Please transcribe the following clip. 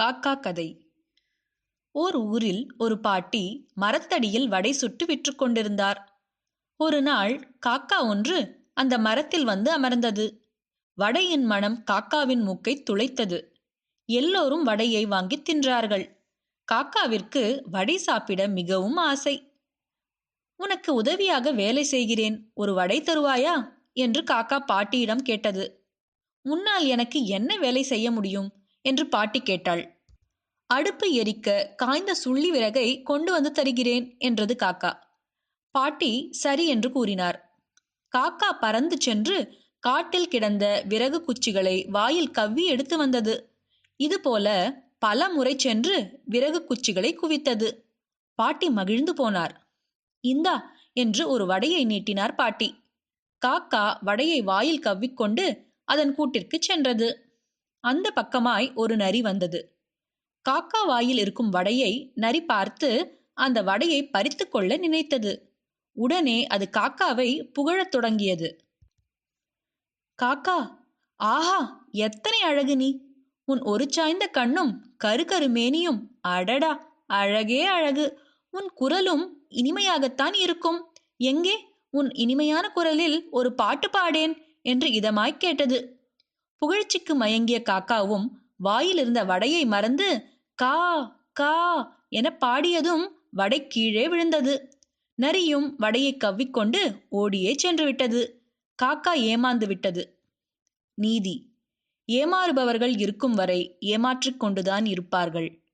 காக்கா கதை. ஓர் ஊரில் ஒரு பாட்டி மரத்தடியில் வடை சுட்டு விற்று கொண்டிருந்தார். ஒரு நாள் காக்கா ஒன்று அந்த மரத்தில் வந்து அமர்ந்தது. வடையின் மனம் காக்காவின் மூக்கை துளைத்தது. எல்லோரும் வடையை வாங்கி தின்றார்கள். காக்காவிற்கு வடை சாப்பிட மிகவும் ஆசை. உனக்கு உதவியாக வேலை செய்கிறேன். ஒரு வடை தருவாயா? என்று காக்கா பாட்டியிடம் கேட்டது. முன்னால் எனக்கு என்ன வேலை செய்ய முடியும்? என்று பாட்டி கேட்டாள். அடுப்பு எரிக்க காய்ந்த சுள்ளி விறகை கொண்டு வந்து தருகிறேன் என்றது காக்கா. பாட்டி சரி என்று கூறினார். காக்கா பறந்து சென்று காட்டில் கிடந்த விறகு குச்சிகளை வாயில் கவ்வி எடுத்து வந்தது. இதுபோல பல முறை சென்று விறகு குச்சிகளை குவித்தது. பாட்டி மகிழ்ந்து போனார். இந்தா என்று ஒரு வடையை நீட்டினார் பாட்டி. காக்கா வடையை வாயில் கவ்விக்கொண்டு அதன் கூட்டிற்கு சென்றது. அந்த பக்கமாய் ஒரு நரி வந்தது. காக்கா வாயில் இருக்கும் வடையை நரி பார்த்து அந்த வடையை பறித்து கொள்ள நினைத்தது. உடனே அது காக்காவை புகழத் தொடங்கியது. காக்கா ஆஹா எத்தனை அழகு நீ! உன் ஒரு சாய்ந்த கண்ணும் கரு கரு மேனியும் அடடா அழகே அழகு! உன் குரலும் இனிமையாகத்தான் இருக்கும். எங்கே உன் இனிமையான குரலில் ஒரு பாட்டு பாடேன் என்று இதமாய் கேட்டது. புகழ்ச்சிக்கு மயங்கிய காக்காவும் வாயிலிருந்த வடையை மறந்து கா கா என பாடியதும் வடை கீழே விழுந்தது. நரியும் வடையை கவ்விக்கொண்டு ஓடியே சென்று விட்டது காக்கா ஏமாந்து விட்டது. நீதி. ஏமாறுபவர்கள் இருக்கும் வரை ஏமாற்றிக் கொண்டுதான் இருப்பார்கள்.